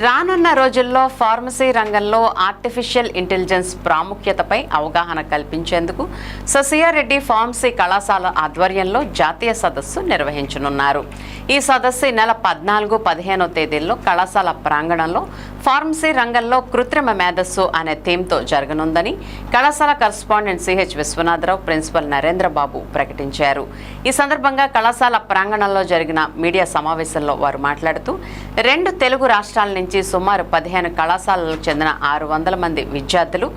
రానున్న రోజుల్లో ఫార్మసీ రంగంలో ఆర్టిఫిషియల్ ఇంటెలిజెన్స్ ప్రాముఖ్యతపై అవగాహన కల్పించేందుకు ససియారెడ్డి ఫార్మసీ కళాశాల ఆధ్వర్యంలో జాతీయ సదస్సు నిర్వహించనున్నారు. ఈ సదస్సు నెల పద్నాలుగు పదిహేనో తేదీల్లో కళాశాల ప్రాంగణంలో ఫార్మసీ రంగంలో కృత్రిమ మేధస్సు అనే థీమ్తో జరగనుందని కళాశాల correspondent CH Viswanatharao principal Narendrababu ప్రకటించారు. ఈ సందర్భంగా కళాశాల ప్రాంగణంలో జరిగిన మీడియా సమావేశంలో వారు మాట్లాడుతూ రెండు తెలుగు రాష్ట్రాల నుంచి సుమారు పదిహేను కళాశాలలకు చెందిన ఆరు వందల మంది విద్యార్థులు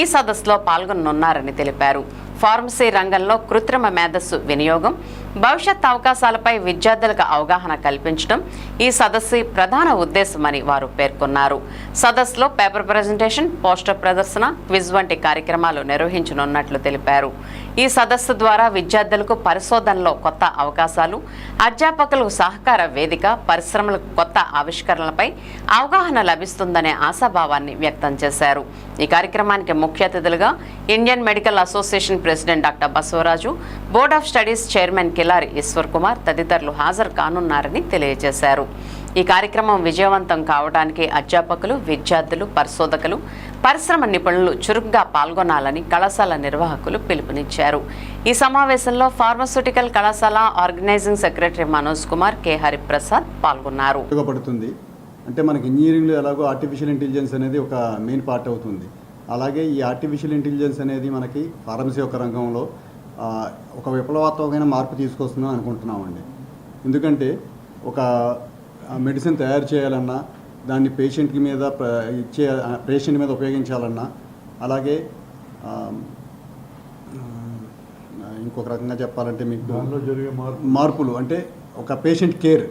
ఈ సదస్సులో పాల్గొననున్నారని తెలిపారు. ఫార్మసీ రంగంలో కృత్రిమ మేధస్సు వినియోగం భవిష్యత్ అవకాశాలపై విద్యార్థులకు అవగాహన కల్పించడం ఈ సదస్సు ప్రధాన ఉద్దేశమని వారు పేర్కొన్నారు. సదస్సులో పేపర్ ప్రజెంటేషన్ పోస్టర్ ప్రదర్శన క్విజ్ వంటి కార్యక్రమాలు నిర్వహించనున్నట్లు తెలిపారు. ఈ సదస్సు ద్వారా విద్యార్థులకు పరిశోధనలో కొత్త అవకాశాలు అధ్యాపకులకు సహకార వేదిక పరిశ్రమలకు కొత్త ఆవిష్కరణలపై అవగాహన లభిస్తుందనే ఆశాభావాన్ని వ్యక్తం చేశారు. ఈ కార్యక్రమానికి ముఖ్య అతిథులుగా Indian medical association president doctor Basavaraju board of studies chairman Kilari Eshwar Kumar తదితరులు హాజరు కానున్నారని తెలియజేశారు. ఈ కార్యక్రమం విజయవంతం కావడానికి అధ్యాపకులు విద్యార్థులు పరిశోధకులు పరిశ్రమ నిపుణులు చురుగ్గా పాల్గొనాలని కళాశాల నిర్వాహకులు పిలుపునిచ్చారు. ఈ సమావేశంలో ఫార్మస్యూటికల్ కళాశాల organizing secretary Manoj Kumar K. Hariprasad పాల్గొన్నారు. ఉపయోగపడుతుంది. అంటే మనకి ఇంజనీరింగ్లో ఎలాగో ఆర్టిఫిషియల్ ఇంటెలిజెన్స్ అనేది ఒక మెయిన్ పార్ట్ అవుతుంది. అలాగే ఈ ఆర్టిఫిషియల్ ఇంటెలిజెన్స్ అనేది మనకి ఫార్మసీ ఒక రంగంలో ఒక విప్లవాత్మకమైన మార్పు తీసుకొస్తుందని అనుకుంటున్నామండి. ఎందుకంటే ఒక మెడిసిన్ తయారు చేయాలన్నా దాన్ని పేషెంట్కి మీద ఇచ్చే పేషెంట్ మీద ఉపయోగించాలన్నా అలాగే ఇంకొక రకంగా చెప్పాలంటే మీకు జరిగే మార్పు మార్పులు. అంటే ఒక పేషెంట్ కేర్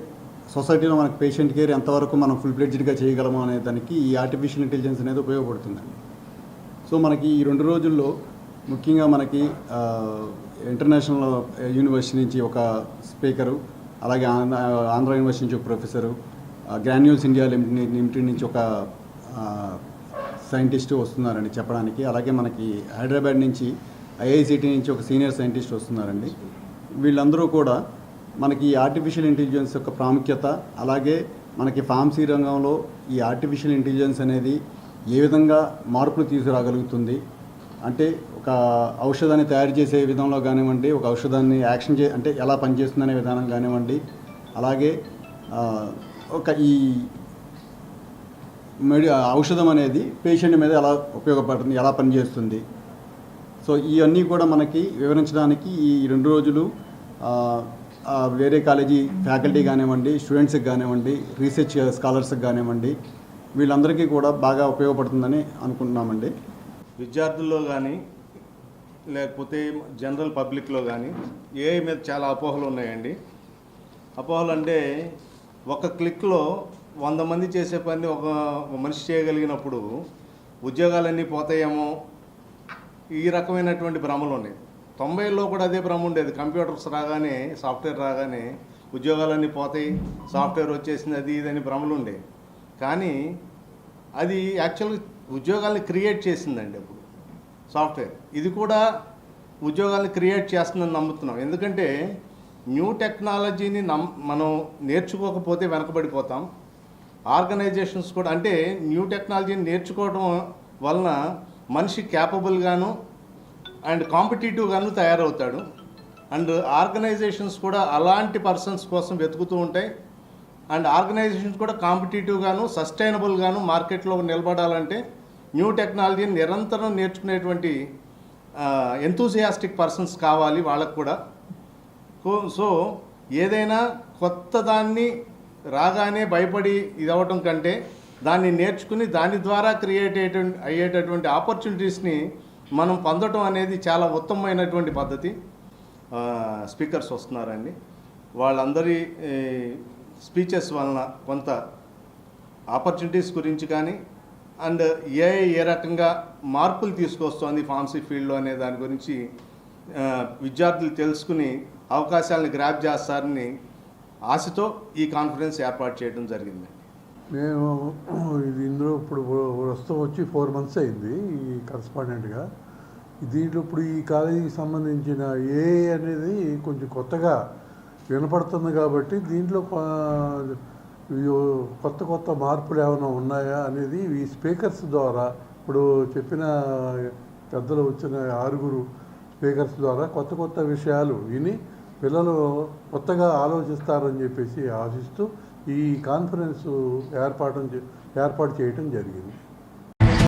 సొసైటీలో మనకు పేషెంట్ కేర్ ఎంతవరకు మనం ఫుల్ ఫ్లెడ్జ్డ్గా చేయగలము అనే దానికి ఈ ఆర్టిఫిషియల్ ఇంటెలిజెన్స్ అనేది ఉపయోగపడుతుందండి. సో మనకి ఈ రెండు రోజుల్లో ముఖ్యంగా మనకి ఇంటర్నేషనల్ యూనివర్సిటీ నుంచి ఒక స్పీకరు అలాగే ఆంధ్ర యూనివర్సిటీ నుంచి ఒక professor Granules India limited limited నుంచి ఒక సైంటిస్ట్ వస్తున్నారండి చెప్పడానికి. అలాగే మనకి హైదరాబాద్ నుంచి ఐఐసిటి నుంచి ఒక సీనియర్ సైంటిస్ట్ వస్తున్నారండి. వీళ్ళందరూ కూడా మనకి ఈ ఆర్టిఫిషియల్ ఇంటెలిజెన్స్ యొక్క ప్రాముఖ్యత అలాగే మనకి ఫార్మసీ రంగంలో ఈ ఆర్టిఫిషియల్ ఇంటెలిజెన్స్ అనేది ఏ విధంగా మార్పులు తీసుకురాగలుగుతుంది అంటే ఒక ఔషధాన్ని తయారు చేసే విధంలో కానివ్వండి ఒక ఔషధాన్ని యాక్షన్ చే అంటే ఎలా పనిచేస్తుందనే విధానం కానివ్వండి అలాగే ఒక ఈ మెడి ఔషధం అనేది పేషెంట్ మీద ఎలా ఉపయోగపడుతుంది ఎలా పనిచేస్తుంది. సో ఇవన్నీ కూడా మనకి వివరించడానికి ఈ రెండు రోజులు వేరే కాలేజీ ఫ్యాకల్టీ కానివ్వండి స్టూడెంట్స్కి కానివ్వండి రీసెర్చ్ స్కాలర్స్కి కానివ్వండి వీళ్ళందరికీ కూడా బాగా ఉపయోగపడుతుందని అనుకుంటున్నామండి. విద్యార్థుల్లో కానీ లేకపోతే జనరల్ పబ్లిక్లో కానీ ఏఐ మీద చాలా అపోహలు ఉన్నాయండి. అపోహలు అంటే ఒక క్లిక్లో వంద మంది చేసే పని ఒక మనిషి చేయగలిగినప్పుడు ఉద్యోగాలన్నీ పోతాయేమో ఈ రకమైనటువంటి భ్రమలు ఉన్నాయి. తొంభైలో కూడా అదే భ్రమ ఉండేది. కంప్యూటర్స్ రాగానే సాఫ్ట్వేర్ రాగానే ఉద్యోగాలన్నీ పోతాయి సాఫ్ట్వేర్ వచ్చేసింది అది ఇది అని భ్రమలు ఉండే కానీ అది యాక్చువల్గా ఉద్యోగాల్ని క్రియేట్ చేసిందండి అప్పుడు. సాఫ్ట్వేర్. ఇది కూడా ఉద్యోగాలను క్రియేట్ చేస్తుందని నమ్ముతున్నాం. ఎందుకంటే న్యూ టెక్నాలజీని నమ్ మనం నేర్చుకోకపోతే వెనకబడిపోతాం. ఆర్గనైజేషన్స్ కూడా అంటే న్యూ టెక్నాలజీని నేర్చుకోవడం వలన మనిషి క్యాపబుల్గాను అండ్ కాంపిటేటివ్గాను తయారవుతాడు. అండ్ ఆర్గనైజేషన్స్ కూడా అలాంటి పర్సన్స్ కోసం వెతుకుతూ ఉంటాయి. అండ్ ఆర్గనైజేషన్స్ కూడా కాంపిటేటివ్గాను సస్టైనబుల్గాను మార్కెట్లో నిలబడాలంటే న్యూ టెక్నాలజీని నిరంతరం నేర్చుకునేటువంటి ఎంతూజియాస్టిక్ పర్సన్స్ కావాలి వాళ్ళకు కూడా. సో ఏదైనా కొత్త దాన్ని రాగానే భయపడి ఇది అవ్వటం కంటే దాన్ని నేర్చుకుని దాని ద్వారా క్రియేట్ అయ్యేటటువంటి ఆపర్చునిటీస్ని మనం పొందటం అనేది చాలా ఉత్తమమైనటువంటి పద్ధతి. స్పీకర్స్ వస్తున్నారండి. వాళ్ళందరి స్పీచెస్ వలన కొంత ఆపర్చునిటీస్ గురించి కానీ అండ్ ఏ ఏ రకంగా మార్పులు తీసుకొస్తోంది ఫార్మసీ ఫీల్డ్లో అనే దాని గురించి విద్యార్థులు తెలుసుకుని అవకాశాలను గ్రాప్ చేస్తారని ఆశతో ఈ కాన్ఫరెన్స్ ఏర్పాటు చేయడం జరిగింది. నేను ఇది ఇందులో ఇప్పుడు ప్రస్తుతం వచ్చి ఫోర్ మంత్స్ అయింది ఈ కరస్పాండెంట్గా దీంట్లో ఇప్పుడు ఈ కాలేజీకి సంబంధించిన ఏ అనేది కొంచెం కొత్తగా వినపడుతుంది కాబట్టి దీంట్లో కొత్త కొత్త మార్పులు ఏమైనా ఉన్నాయా అనేది ఈ స్పీకర్స్ ద్వారా ఇప్పుడు చెప్పిన పెద్దలు వచ్చిన ఆరుగురు స్పీకర్స్ ద్వారా కొత్త కొత్త విషయాలు విని పిల్లలు కొత్తగా ఆలోచిస్తారని చెప్పేసి ఆశిస్తూ ఈ కాన్ఫరెన్స్ ఏర్పాటు ఏర్పాటు చేయటం జరిగింది.